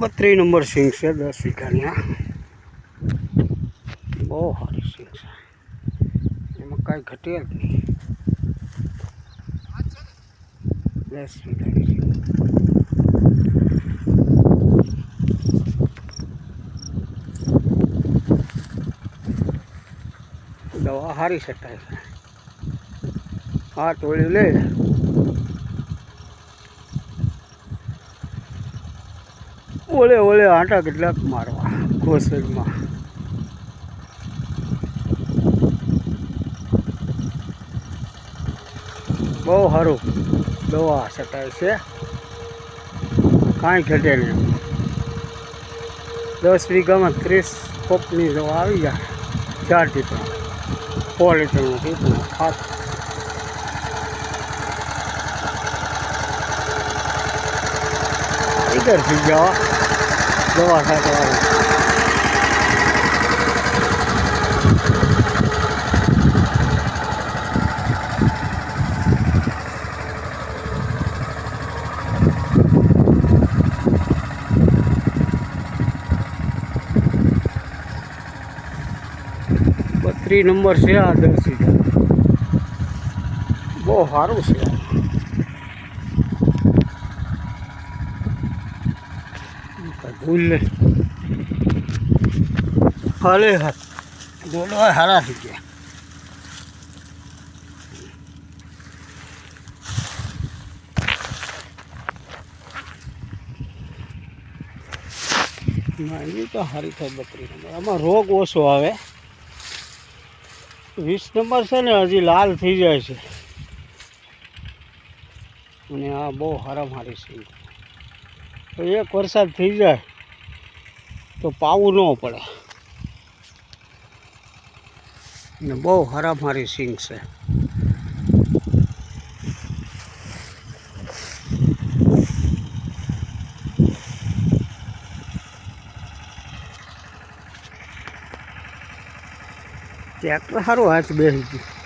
બત્રીસ નંબર સિંગ છે, દસ વીઘાની બહુ સારી સિંગ છે. એમાં કાંઈ ઘટે જ નહીં. દસ વીઘાની સિંગ દવા સારી શકાય છે હા, તોડી લે. ઓલે ઓલે આંટા કેટલાક મારવા કોસરમાં બહુ સારું. દવા શકાય છે. કાંઈ ઘટે નહીં. દસ વીઘામાં ત્રીસ કોપની દવા આવી જાય. ચાર ટીપા. સો લીટરનું ટીપું, ખાત. થઈ જવા દવા નંબર છે આ દસ વીઘા બહુ સારું છે ભૂલ નહીં બોલો હા દોડવા સારા થઈ ગયા. ના, એ તો સારી થાય બકરી. નંબર આમાં રોગ ઓછો આવે. વીસ નંબર છે ને, હજી લાલ થઈ જાય છે. અને આ બહુ હારામ હારી સિંગ તો એક વરસાદ થઈ જાય તો પાવું ન પડે. ને બહુ હરામારી હારી સિંગ છે. ટ્રેક્ટર સારું હાથ બેસી ગયું.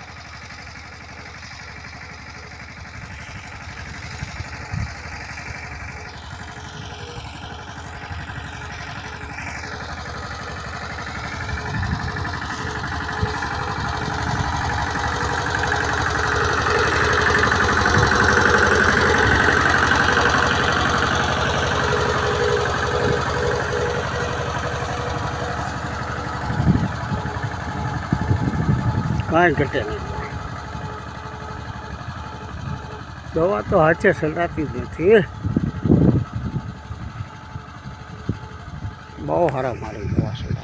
કાંઈ ઘટે નહીં. દવા તો હાથે સલાતી જ નથી. બહુ સારા મારી દવા સલાહ